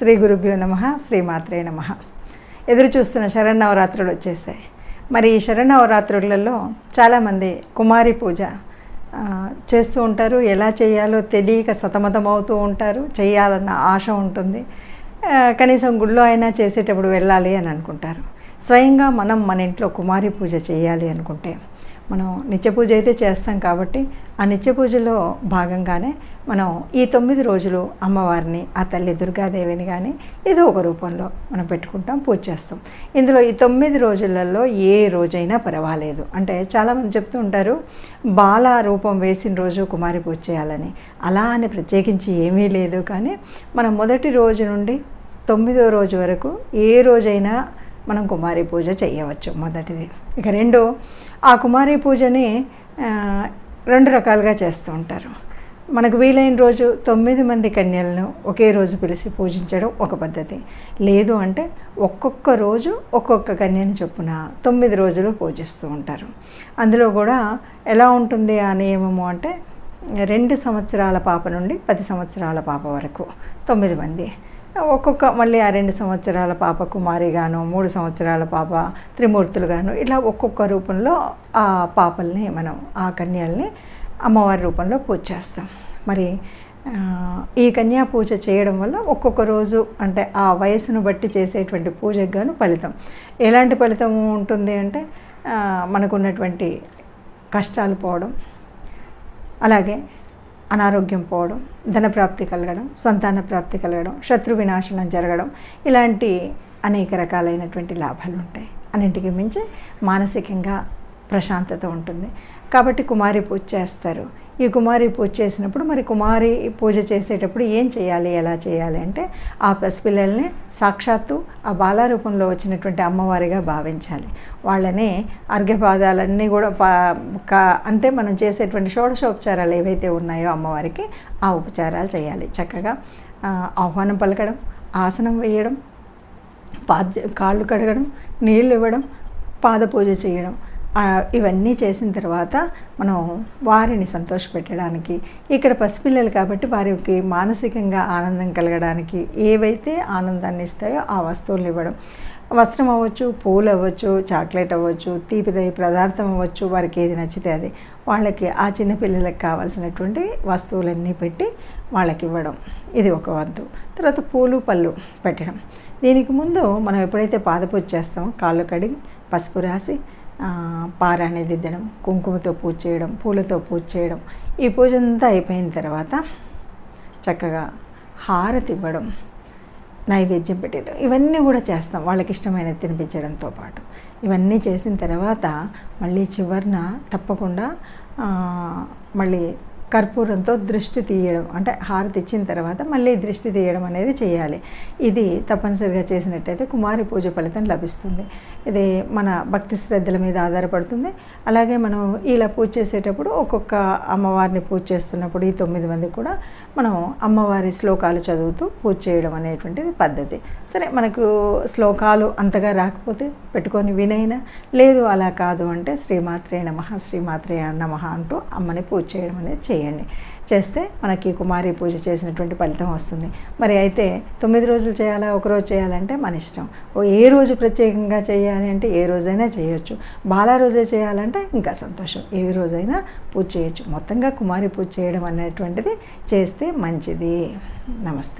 శ్రీ గురుభ్యో నమ శ్రీమాత్రే నమ. ఎదురు చూస్తున్న శరణవరాత్రులు వచ్చేసాయి. మరి ఈ శరణవరాత్రులలో చాలామంది కుమారి పూజ చేస్తూ ఉంటారు. ఎలా చేయాలో తెలియక సతమతం అవుతూ ఉంటారు. చేయాలన్న ఆశ ఉంటుంది. కనీసం గుళ్ళో అయినా చేసేటప్పుడు వెళ్ళాలి అని అనుకుంటారు. స్వయంగా మనం మన ఇంట్లో కుమారి పూజ చేయాలి అనుకుంటే మనం నిత్య పూజ అయితే చేస్తాం కాబట్టి ఆ నిత్య పూజలో భాగంగానే మనం ఈ తొమ్మిది రోజులు అమ్మవారిని ఆ తల్లి దుర్గాదేవిని కానీ ఏదో ఒక రూపంలో మనం పెట్టుకుంటాం పూజ చేస్తాం. ఇందులో ఈ తొమ్మిది రోజులలో ఏ రోజైనా పర్వాలేదు. అంటే చాలామంది చెప్తూ ఉంటారు బాల రూపం వేసిన రోజు కుమారి పూజ చేయాలని. అలా అని ప్రత్యేకించి ఏమీ లేదు. కానీ మనం మొదటి రోజు నుండి తొమ్మిదో రోజు వరకు ఏ రోజైనా మనం కుమారి పూజ చేయవచ్చు మొదటిది. ఇక రెండు ఆ కుమారి పూజని రెండు రకాలుగా చేస్తూ ఉంటారు. మనకు వీలైన రోజు తొమ్మిది మంది కన్యలను ఒకే రోజు పిలిచి పూజించడం ఒక పద్ధతి. లేదు అంటే ఒక్కొక్క రోజు ఒక్కొక్క కన్యని చొప్పున తొమ్మిది రోజులు పూజిస్తూ ఉంటారు. అందులో కూడా ఎలా ఉంటుంది ఆ నియమము అంటే రెండు సంవత్సరాల పాప నుండి పది సంవత్సరాల పాప వరకు తొమ్మిది మంది. ఒక్కొక్క మళ్ళీ ఆ రెండు సంవత్సరాల పాప కుమారిగాను మూడు సంవత్సరాల పాప త్రిమూర్తులుగాను ఇట్లా ఒక్కొక్క రూపంలో ఆ పాపల్ని మనం ఆ కన్యల్ని అమ్మవారి రూపంలో పూజ చేస్తాం. మరి ఈ కన్యా పూజ చేయడం వల్ల ఒక్కొక్క రోజు అంటే ఆ వయసును బట్టి చేసేటువంటి పూజకు గాను ఫలితం. ఎలాంటి ఫలితం ఉంటుంది అంటే మనకున్నటువంటి కష్టాలు పోవడం. అలాగే అనారోగ్యం పోవడం ధనప్రాప్తి కలగడం సంతాన ప్రాప్తి కలగడం శత్రు వినాశనం జరగడం ఇలాంటి అనేక రకాలైనటువంటి లాభాలు ఉంటాయి. అన్నింటికి మించి మానసికంగా ప్రశాంతత ఉంటుంది. కాబట్టి కుమారి పూజ చేస్తారు. ఈ కుమారి పూజ చేసినప్పుడు మరి కుమారి పూజ చేసేటప్పుడు ఏం చేయాలి ఎలా చేయాలి అంటే ఆ పసిపిల్లల్ని సాక్షాత్తు ఆ బాలారూపంలో వచ్చినటువంటి అమ్మవారిగా భావించాలి. వాళ్ళని అర్ఘ్యపాదాలన్నీ కూడా పా కా- అంటే మనం చేసేటువంటి షోడశోపచారాలు ఏవైతే ఉన్నాయో అమ్మవారికి ఆ ఉపచారాలు చేయాలి. చక్కగా ఆహ్వానం పలకడం ఆసనం వేయడం పాద కాళ్ళు కడగడం నీళ్ళు ఇవ్వడం పాద పూజ చేయడం ఇవన్నీ చేసిన తర్వాత మనం వారిని సంతోషపెట్టడానికి ఇక్కడ పసిపిల్లలు కాబట్టి వారికి మానసికంగా ఆనందం కలగడానికి ఏవైతే ఆనందాన్ని ఇస్తాయో ఆ వస్తువులు ఇవ్వడం. వస్త్రం అవ్వచ్చు పూలు అవ్వచ్చు చాక్లెట్ అవ్వచ్చు తీపిదై పదార్థం అవ్వచ్చు వారికి ఏది నచ్చితే అది. వాళ్ళకి ఆ చిన్న పిల్లలకు కావాల్సినటువంటి వస్తువులన్నీ పెట్టి వాళ్ళకి ఇవ్వడం. ఇది ఒక వంతు. తర్వాత పూలు పళ్ళు పెట్టడం. దీనికి ముందు మనం ఎప్పుడైతే పాదపూజ చేస్తామో కాళ్ళు కడిగి పసుపు రాసి పార అనేది దిద్దడం కుంకుమతో పూజ చేయడం పూలతో పూజ చేయడం. ఈ పూజ అంతా అయిపోయిన తర్వాత చక్కగా హారతి ఇవ్వడం నైవేద్యం పెట్టడం ఇవన్నీ కూడా చేస్తాం. వాళ్ళకి ఇష్టమైనది తినిపించడంతో పాటు. ఇవన్నీ చేసిన తర్వాత మళ్ళీ చివరిన తప్పకుండా మళ్ళీ కర్పూరంతో దృష్టి తీయడం అంటే హారతి ఇచ్చిన తర్వాత మళ్ళీ దృష్టి తీయడం అనేది చేయాలి. ఇది తప్పనిసరిగా చేసినట్టయితే కుమారి పూజ ఫలితం లభిస్తుంది. ఇది మన భక్తి శ్రద్ధల మీద ఆధారపడుతుంది. అలాగే మనం ఇలా పూజ చేసేటప్పుడు ఒక్కొక్క అమ్మవారిని పూజ చేస్తున్నప్పుడు ఈ తొమ్మిది మంది కూడా మనం అమ్మవారి శ్లోకాలు చదువుతూ పూజ చేయడం అనేటువంటిది పద్ధతి. సరే మనకు శ్లోకాలు అంతగా రాకపోతే పెట్టుకొని వినైనా లేదు అలా కాదు అంటే శ్రీమాత్రే నమ శ్రీమాత్రే నమ అంటూ అమ్మని పూజ చేయడం అనేది చేయాలి. చేయండి. చేస్తే మనకి కుమారి పూజ చేసినటువంటి ఫలితం వస్తుంది. మరి అయితే తొమ్మిది రోజులు చేయాలా? ఒక రోజు చేయాలంటే మన ఇష్టం. ఓ ఏ రోజు ప్రత్యేకంగా చేయాలి అంటే ఏ రోజైనా చేయొచ్చు. బాలా రోజే చేయాలంటే ఇంకా సంతోషం. ఏ రోజైనా పూజ చేయొచ్చు. మొత్తంగా కుమారి పూజ చేయడం అనేటువంటిది చేస్తే మంచిది. నమస్తే.